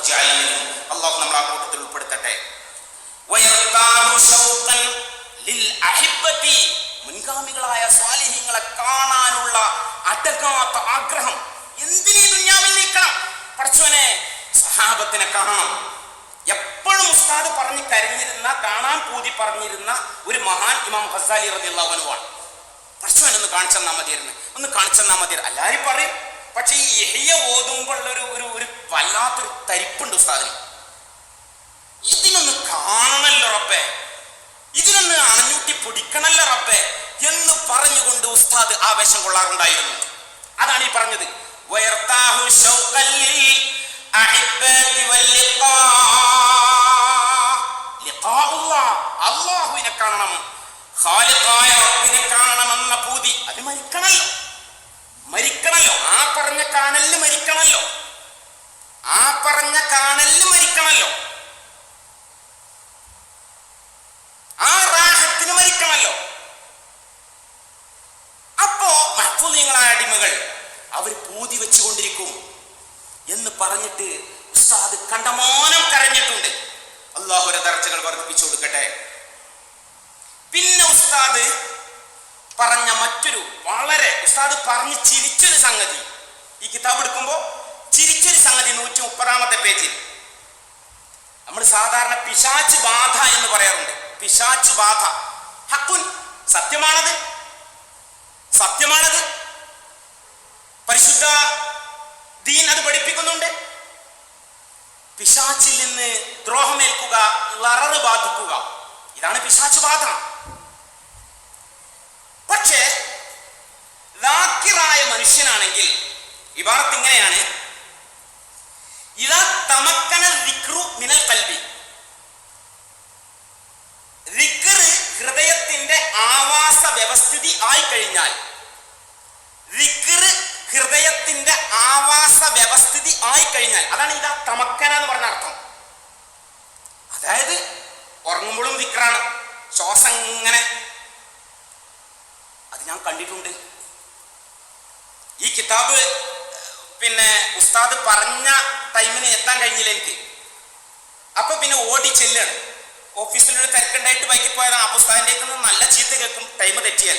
അള്ളാഹു നമ്മൾ ആ കൂട്ടത്തിൽ ഉൾപ്പെടുത്തട്ടെ. മുൻഗാമികളായ സ്വാലിഹ്യങ്ങളെ കാണാനുള്ള അടങ്ങാത്ത ആഗ്രഹം എന്തിനീ ദുന്യാവിൽ നീക്കണം? പഠിച്ചവനെ സഹാബത്തിനെ കാണണം. എപ്പോഴും ഉസ്താദ് പറഞ്ഞു കരഞ്ഞിരുന്ന കാണാൻ പൂതി പറഞ്ഞിരുന്ന ഒരു മഹാൻ ഇമാം ഹസാലി റതിയുള്ളവനുമാണ് പഠിച്ചവൻ ഒന്ന് കാണിച്ചെന്നാൽ മതിയായിരുന്നു. ഒന്ന് കാണിച്ചെന്നാൽ മതിയായിരുന്നു. എല്ലാവരും പറയും പക്ഷേ ഈ ഇഹ്യ ഓതുമ്പോൾ ഒരു ഒരു ഒരു വല്ലാത്തൊരു തരിപ്പുണ്ട് ഉസ്താദിന്. ഇതിനൊന്ന് കാണണല്ലോ റബ്ബേ. ഇതിനൊന്ന് അണഞ്ഞൂട്ടി പിടിക്കണല്ലോ റബ്ബേ എന്ന് പറഞ്ഞുകൊണ്ട് ഉസ്താദ് ആവേശം കൊള്ളാറുണ്ടായിരുന്നു. അതാണ് ഈ പറഞ്ഞത്. അള്ളാഹുവിനെ കാണണം. ഖാലിഖായ റബ്ബിനെ പൂതി. അത് മരിക്കണല്ലോ മരിക്കണല്ലോ ആ പറഞ്ഞ കാണലിന് മരിക്കണല്ലോ ആ പറഞ്ഞ കാണലിന് മരിക്കണല്ലോ ആ റാഹത്തിന് മരിക്കണല്ലോ അപ്പോ മഹ്ഫൂദീങ്ങളായ അടിമകൾ അവർ പൂതി വെച്ചുകൊണ്ടിരിക്കും എന്ന് പറഞ്ഞിട്ട് ഉസ്താദ് കണ്ടമാനം കരഞ്ഞിട്ടുണ്ട്. അള്ളാഹുര ദർജകൾ വർദ്ധിപ്പിച്ചു കൊടുക്കട്ടെ. പിന്നെ ഉസ്താദ് പറഞ്ഞ മറ്റൊരു വളരെ ഉസ്താദ് പറഞ്ഞ് ചിരിച്ചൊരു സംഗതി. ഈ കിതാബ് എടുക്കുമ്പോൾ ചിരിച്ചൊരു സംഗതി നൂറ്റി മുപ്പതാമത്തെ പേജിൽ. നമ്മൾ സാധാരണ പിശാച്ച് ബാധ എന്ന് പറയാറുണ്ട്. പിശാച്ച് ബാധ. ഹക്കുൻ സത്യമാണത്? സത്യമാണത്? പരിശുദ്ധ ദീൻ അത് പഠിപ്പിക്കുന്നുണ്ട്. പിശാച്ചിൽ നിന്ന് ദ്രോഹമേൽക്കുക ലററ് ബാധിക്കുക. ഇതാണ് പിശാച്ച് ബാധ. പക്ഷേ ായ മനുഷ്യനാണെങ്കിൽ ഇവാർത്ത് ഇങ്ങനെയാണ്. വ്യവസ്ഥിതി ആയി കഴിഞ്ഞാൽ അതാണ് ഇതാ തമക്കന എന്ന് പറഞ്ഞ അർത്ഥം. അതായത് ഉറങ്ങുമ്പോഴും ദിക്റാണ് ശ്വാസം ഇങ്ങനെ. അത് ഞാൻ കണ്ടിട്ടുണ്ട്. ഈ കിതാബ് പിന്നെ ഉസ്താദ് പറഞ്ഞ ടൈമിന് എത്താൻ കഴിഞ്ഞില്ല എനിക്ക്. അപ്പൊ പിന്നെ ഓടി ചെല്ലാണ്. ഓഫീസിലൊരു തിരക്കുണ്ടായിട്ട് ബൈക്കിൽ പോയതാണ്. അപ്പൊ ഉസ്താദിന്റെ നല്ല ചീത്ത കേൾക്കും ടൈം തെറ്റിയാൽ.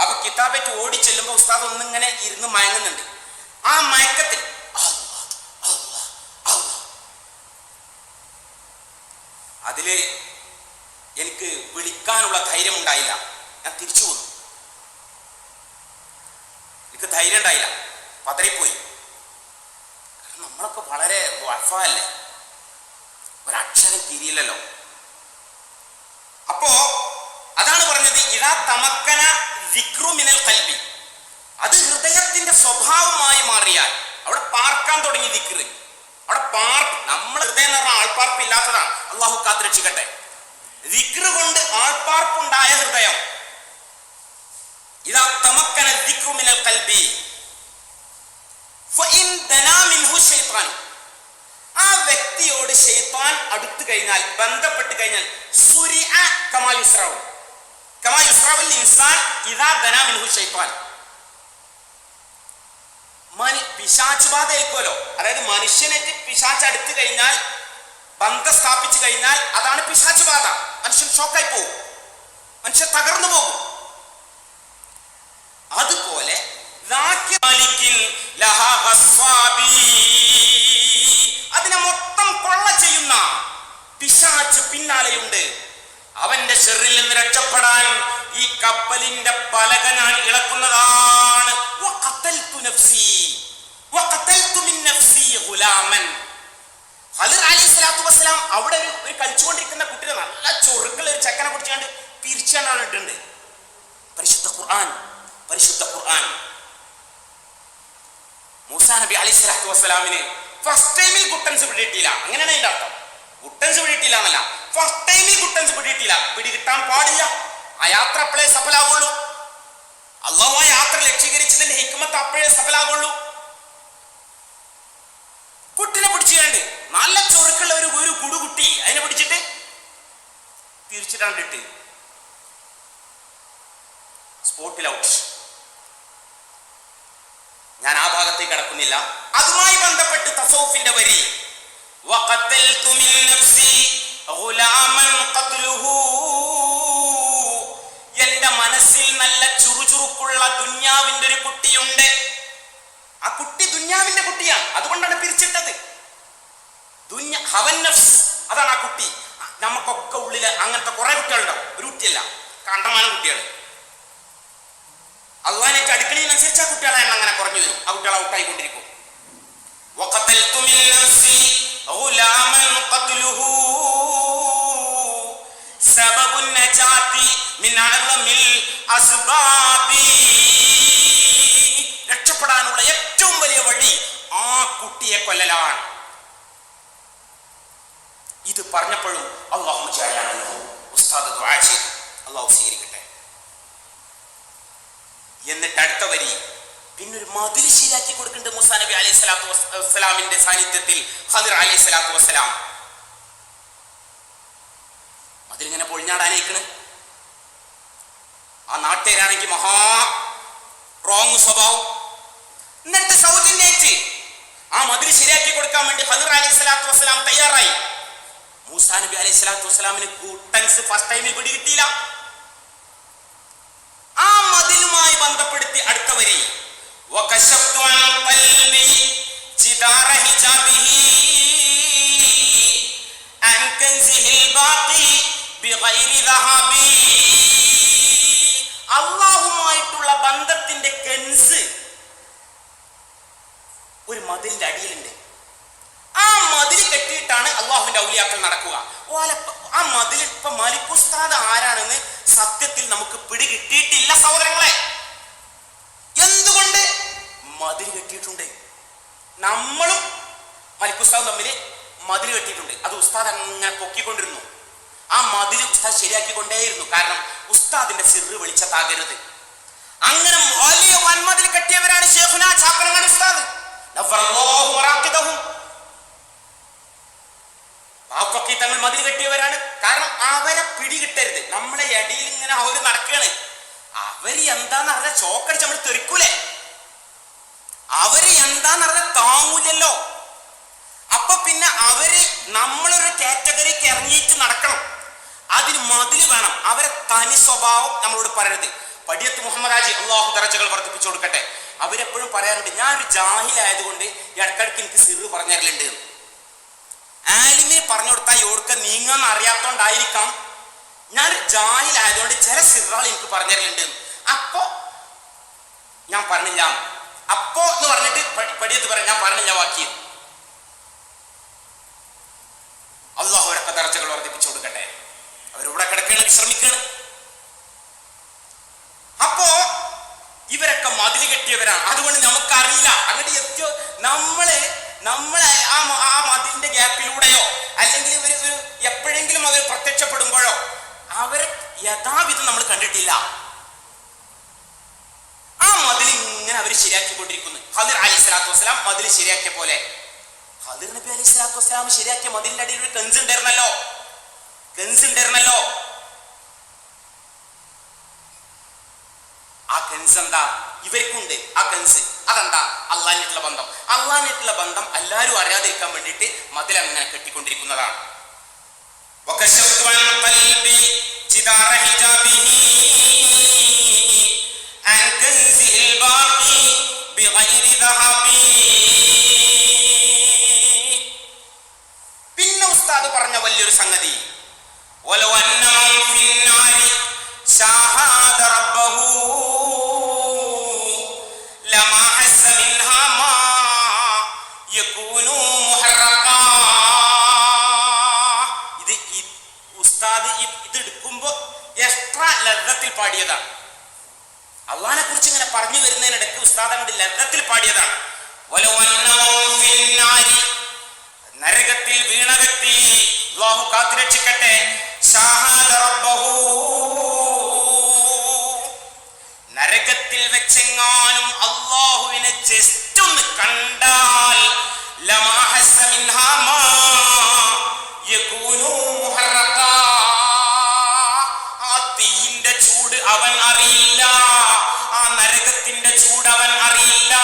അപ്പൊ കിതാബായിട്ട് ഓടി ചെല്ലുമ്പോൾ ഉസ്താദ് ഒന്നിങ്ങനെ ഇരുന്ന് മയങ്ങുന്നുണ്ട്. ആ മയക്കത്തിൽ അതിൽ എനിക്ക് വിളിക്കാനുള്ള ധൈര്യം ഉണ്ടായില്ല. ഞാൻ തിരിച്ചു പോന്നു. എനിക്ക് ധൈര്യം ഉണ്ടായില്ല. പതറിപ്പോയി കാരണം നമ്മളൊക്കെ വളരെ വഫല്ലേ ഒരക്ഷരം തിരിയില്ലല്ലോ. അപ്പോ അതാണ് പറഞ്ഞത് ഇതാ തമക്കന വിക്രുമിനൽ കൽവി അത് ഹൃദയത്തിന്റെ സ്വഭാവമായി മാറിയാൽ അവിടെ പാർക്കാൻ തുടങ്ങി ദിക്റ്. അവിടെ പാർപ്പ് നമ്മൾ ഹൃദയം എന്ന് പറഞ്ഞാൽ ആൾപ്പാർപ്പ് ഇല്ലാത്തതാണ്. അള്ളാഹു കാത്തുരക്ഷിക്കട്ടെ രക്ഷിക്കട്ടെ. കൊണ്ട് ആൾപ്പാർപ്പുണ്ടായ ഹൃദയം. ഇതാ തമക്കന ദിക്റു മിനൽ കൽബി. ആ വ്യക്തിയോട് ഷെയ്ത്താൻ അടുത്തു കഴിഞ്ഞാൽ ബന്ധപ്പെട്ട് കഴിഞ്ഞാൽ സുരിഅ കമാ യുസ്റവു കമാ യുസ്റവുൽ ഇൻസാൻ ഇദാ ദനാ മിൻഹു ശൈത്താൻ. മനി പിശാച്ച് ബാധ ഏൽക്കുമല്ലോ അതായത് മനുഷ്യനേറ്റ് പിശാച്ച് അടുത്ത് കഴിഞ്ഞാൽ ബന്ധം സ്ഥാപിച്ചു കഴിഞ്ഞാൽ അതാണ് പിശാച്ച് ബാധ. മനുഷ്യൻ ഷോക്കായി പോകും മനുഷ്യൻ തകർന്നു പോകും. അതുപോലെ അതിനെ മൊത്തം കൊള്ള ചെയ്യുന്ന പിശാച്ച് പിന്നാലെയുണ്ട്. അവന്റെ ഷെറിൽ നിന്ന് രക്ഷപ്പെടാൻ ഈ കപ്പലിന്റെ പലക ഇളക്കുന്നതാ. അവിടെ ഒരു ഒരു കളിച്ചുകൊണ്ടിരിക്കുന്ന കുട്ടിയെ നല്ല ചൊറുക്കുള്ള ഒരു ചെക്കനെ പിടിച്ചുകൊണ്ട് പിരിച്ചാണ് പരിശുദ്ധ ഖുർആൻ പരിശുദ്ധ ഖുർആൻ. മൂസാ നബി അലൈഹി സ്വലാത്തു വസ്സലാമിന് ഫസ്റ്റ് ടൈമിൽ കുട്ടൻസ് പിടിയിട്ടില്ല അങ്ങനെയാണ് അതിന്റെ അർത്ഥം. കുട്ടൻസ് പിടിയിട്ടില്ല എന്നല്ല. ഫസ്റ്റ് ടൈമിൽ കുട്ടൻസ് പിടിയിട്ടില്ല പിടികിട്ടാൻ പാടില്ല. ആ യാത്ര അപ്പോഴേ സഫലാവുള്ളൂ. അള്ളാഹു ആ യാത്ര ലക്ഷീകരിച്ചതിന്റെ ഹിക്മത്ത് അപ്പോഴേ സഫലാവുള്ളൂ കുട്ടിനെ പിടിച്ചുകൊണ്ട് നല്ല ചൊറുക്കുള്ള ഒരു ഒരു കുടുകുട്ടി അതിനെ പിടിച്ചിട്ട് തിരിച്ചിട്ടാണ്ട് ഇട്ട് സ്പോട്ടിൽ ഔട്ട് ഞാൻ ആ ഭാഗത്തേക്ക് കടക്കുന്നില്ല അതുമായി ബന്ധപ്പെട്ട് തസൗഫിന്റെ വരി وقتلت من نفسي غلاما قتله എന്റെ മനസ്സിൽ നല്ല ചുറുചുറുക്കുള്ള ദുന്യാവിന്റെ ഒരു കുട്ടിയുണ്ട് ആ കുട്ടി ദുന്യാവിന്റെ കുട്ടിയാണ് അതുകൊണ്ടാണ് പിരിച്ചിട്ടത് ദുന്യ ഹവൻ നഫ്സ് അതാണ് ആ കുട്ടി നമുക്കൊക്കെ ഉള്ളില് അങ്ങനത്തെ കുറെ കുട്ടികളുണ്ടാവും ഒരു കുട്ടിയല്ല കണ്ടമാനം കുട്ടികൾ അള്ളാഹിനേക്ക് അടുക്കളയിനനുസരിച്ച് ആ കുട്ടികളെ എണ്ണം അങ്ങനെ കുറഞ്ഞു വരും ആ കുട്ടികൾ ഔട്ടായിക്കൊണ്ടിരിക്കും وقتلت من نفسي غلاما قتله അസ്ബാബി. രക്ഷപ്പെടാനുള്ള ഏറ്റവും വലിയ വഴി ആ കുട്ടിയെ കൊല്ലലാണ്. ഇത് പറഞ്ഞപ്പോഴും അള്ളാഹു ഉസ്താദ് അള്ളാഹു സ്വീകരിക്കട്ടെ. എന്നിട്ട് അടുത്ത വരി പിന്നൊരു മതിൽ ശീലാക്കി കൊടുക്കുന്നുണ്ട് മുസാ നബി അലൈഹി സ്വലാത്തു വസ്സലാമിന്റെ സാന്നിധ്യത്തിൽ ഹദിർ അലൈഹി സ്വലാത്തു വസ്സലാം. അതിലിങ്ങനെ പൊളിഞ്ഞാടാനേക്കണ് ആ നാട്ടുകാരാണെങ്കിൽ മഹാ റോങ് സ്വഭാവം എന്നിട്ട് സൗജന്യച്ച് ആ മതിൽ ശരിയാക്കി കൊടുക്കാൻ വേണ്ടി ഖദിർ അലൈഹി സ്വലാത്തു വസ്സലാം തയ്യാറായി മൂസാ നബി അലൈഹി സ്വലാത്തു വസ്സലാമിന് ഗൂട്ടൻസ് ഫസ്റ്റ് ടൈമിൽ പിടികിട്ടിയില്ല ആ മതിലുമായി ബന്ധപ്പെടുത്തി അടുത്ത വരി وكشفت عن قلبي جدار حجابه عن كنزه الباقي بغير ذهب ഓലപ്പ- ആ മതിൽ ഇപ്പൊ മലിക്കുസ്താദ് ആരാണെന്ന് സത്യത്തിൽ നമുക്ക് പിടികിട്ടിയിട്ടില്ല സഹോദരങ്ങളെ. എന്തുകൊണ്ട്? മതിൽ കെട്ടിയിട്ടുണ്ട്. നമ്മളും മലിക്കുസ്താദും തമ്മിൽ മതിൽ കെട്ടിയിട്ടുണ്ട്. അത് ഉസ്താദ് അങ്ങനെ പൊക്കിക്കൊണ്ടിരുന്നു. ആ മതിൽ ഉസ്താദ് ശരിയാക്കിക്കൊണ്ടേയിരുന്നു. കാരണം ഉസ്താദിന്റെ സിറ് വെളിച്ചത്താകരുത് അങ്ങനെ വലിയ വൻമതിൽ കെട്ടിയവരാണ് ഉസ്താദ്. പാപ്പൊക്കെ തങ്ങൾ മതിൽ കെട്ടിയവരാണ്. കാരണം അവരെ പിടികിട്ടരുത്. നമ്മളെ അടിയിൽ ഇങ്ങനെ അവർ നടക്കുകയാണ്. അവർ എന്താന്ന് അറിഞ്ഞ ചോക്കടിച്ച് നമ്മൾ തെറിക്കൂലേ? അവർ എന്താന്ന് അറിഞ്ഞ താങ്ങൂലല്ലോ. അപ്പൊ പിന്നെ അവർ നമ്മളൊരു കാറ്റഗറിക്ക് ഇറങ്ങിയിട്ട് നടക്കണം. അതിന് മതിൽ വേണം. അവരെ തനി സ്വഭാവം നമ്മളോട് പറയരുത്. പടിയത്ത് മുഹമ്മദ് ആജി അള്ളാഹു ദറജകൾ വർദ്ധിപ്പിച്ചു കൊടുക്കട്ടെ. അവരെപ്പോഴും പറയാറുണ്ട് ഞാൻ ഒരു ജാഹിലായതുകൊണ്ട് ഇടക്കിടക്ക് എനിക്ക് സിറ് പറഞ്ഞു തരലുണ്ട്. ആലിമിന് പറഞ്ഞു കൊടുത്താൽ യോടുക്ക നീങ്ങാന്ന് അറിയാത്തോണ്ടായിരിക്കാം ഞാൻ ജാഹിലായതുകൊണ്ട് ചില സിറാൾ എനിക്ക് പറഞ്ഞു തരലുണ്ട് എന്ന്. അപ്പോ ഞാൻ പറഞ്ഞില്ല. അപ്പോ എന്ന് പറഞ്ഞിട്ട് പടി- പടിയത്ത് പറയാം ഞാൻ പറഞ്ഞില്ല വാക്കി. അള്ളാഹു അവരൊക്കെ തറച്ചകൾ വർദ്ധിപ്പിച്ചു കൊടുക്കട്ടെ. അവരിവിടെ കിടക്കുകയാണ് വിശ്രമിക്കുകയാണ്. അപ്പോ ഇവരൊക്കെ മതിൽ കെട്ടിയവരാണ്. അതുകൊണ്ട് നമുക്കറിയില്ല. അങ്ങോട്ട് എത്തിയോ? നമ്മൾ നമ്മളെ ആ ആ മതിലിന്റെ ഗ്യാപ്പിലൂടെയോ അല്ലെങ്കിൽ ഇവർ ഒരു എപ്പോഴെങ്കിലും അവർ പ്രത്യക്ഷപ്പെടുമ്പോഴോ അവരെ യഥാവിധം നമ്മൾ കണ്ടിട്ടില്ല. ആ മതിൽ ഇങ്ങനെ അവർ ശരിയാക്കിക്കൊണ്ടിരിക്കുന്നു. ഹദിർ അലി സ്വലാത്തു വസ്സലാം മതിൽ ശരിയാക്കിയ പോലെ. ഹദിർ നബി അലി സ്വലാത്തു വസ്സലാം ശരിയാക്കിയ മതിലിന്റെ അടിയിൽ ഒരു കെൻസ് ഉണ്ടായിരുന്നല്ലോ. കെൻസ് ഉണ്ടായിരുന്നല്ലോ. ആ കെൻസ് എന്താ? ഇവർക്കുണ്ട്. ആ കൻസ് അതെന്താ? അള്ളാഹിനായിട്ടുള്ള ബന്ധം. അള്ളാഹിനായിട്ടുള്ള ബന്ധം എല്ലാവരും അറിയാതിരിക്കാൻ വേണ്ടിയിട്ട് മതിൽ അങ്ങനെ കെട്ടിക്കൊണ്ടിരിക്കുന്നതാണ്. പിന്നെ ഉസ്താദ് പറഞ്ഞ വലിയൊരു സംഗതി. ഒലവന്നമം ഫിന്നാരി നരകത്തിൽ വീണ വ്യക്തി അള്ളാഹു കാത്തുരക്ഷിക്കട്ടെ. നരകത്തിൽ വെച്ചെങ്ങാനും അള്ളാഹുവിനെ ജസ്റ്റ് ഒന്ന് കണ്ടാൽ. ആ തീയിന്റെ ചൂട് അവൻ അറിയില്ല ആ നരകത്തിന്റെ ചൂട് അവൻ അറിയില്ല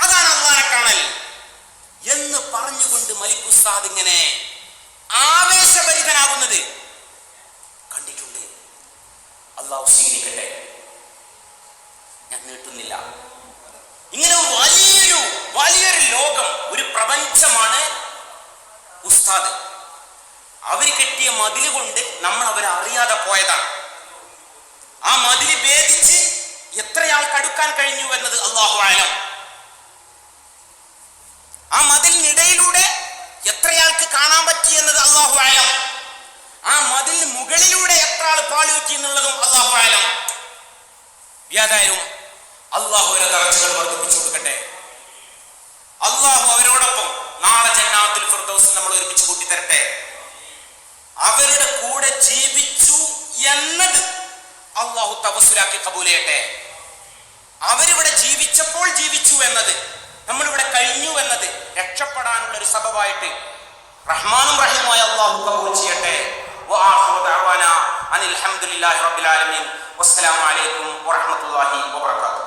അതാണ് ലിഖാഉല്ലാഹ്. കാണൽ. എന്ന് മലിക് ഉസ്താദ് ഇങ്ങനെ ആവേശഭരിതനാകുന്നത് കണ്ടിട്ടുണ്ട്. അള്ളാഹു സ്വീകരിക്കട്ടെ. ഞാൻ നീട്ടുന്നില്ല. ഇങ്ങനെ വലിയൊരു വലിയൊരു ലോകം ഒരു പ്രപഞ്ചമാണ് ഉസ്താദ്. അവർ കെട്ടിയ മതിൽ കൊണ്ട് നമ്മൾ അവരെ അറിയാതെ പോയതാണ്. ആ മതിൽ ഭേദിച്ച് എത്രയാൾക്ക് അടുക്കാൻ കഴിഞ്ഞു എന്നത് അള്ളാഹു ആലം ആ മതിലിനിടയിലൂടെ എത്രയാൾക്ക് കാണാൻ പറ്റി എന്നത് അള്ളാഹു ആലം ആ മതിൽ മുകളിലൂടെ എത്ര ആൾ പാളി വെച്ചി എന്നുള്ളതും അള്ളാഹു ആലം ഏതായാലും അള്ളാഹു തറച്ചുകൾ വർദ്ധിപ്പിച്ചു കൊടുക്കട്ടെ. അള്ളാഹു അവരോടൊപ്പം നാളെ ജന്നാത്തിൽ ഫിർദൗസ് നമ്മൾ ഒരുമിച്ച് കൂട്ടിത്തരട്ടെ. അവരുടെ കൂടെ ജീവിച്ചു എന്നത് അള്ളാഹു തപസ്സുലാക്കി കബൂലയട്ടെ? അവരിവിടെ ജീവിച്ചപ്പോൾ ജീവിച്ചു എന്നത് നമ്മളിവിടെ കഴിഞ്ഞു എന്നത് രക്ഷപ്പെടാനുള്ള ഒരു സബബായിട്ട് റഹ്മാനും റഹീമായ അള്ളാഹു കബൂൽ ചെയ്യട്ടെ. അനിൽ അലഹമുല്ലാഹി റബിലാലമീൻ വസ്സലാമലൈക്കും വറഹ്മത്തുള്ളാഹി വാത്തു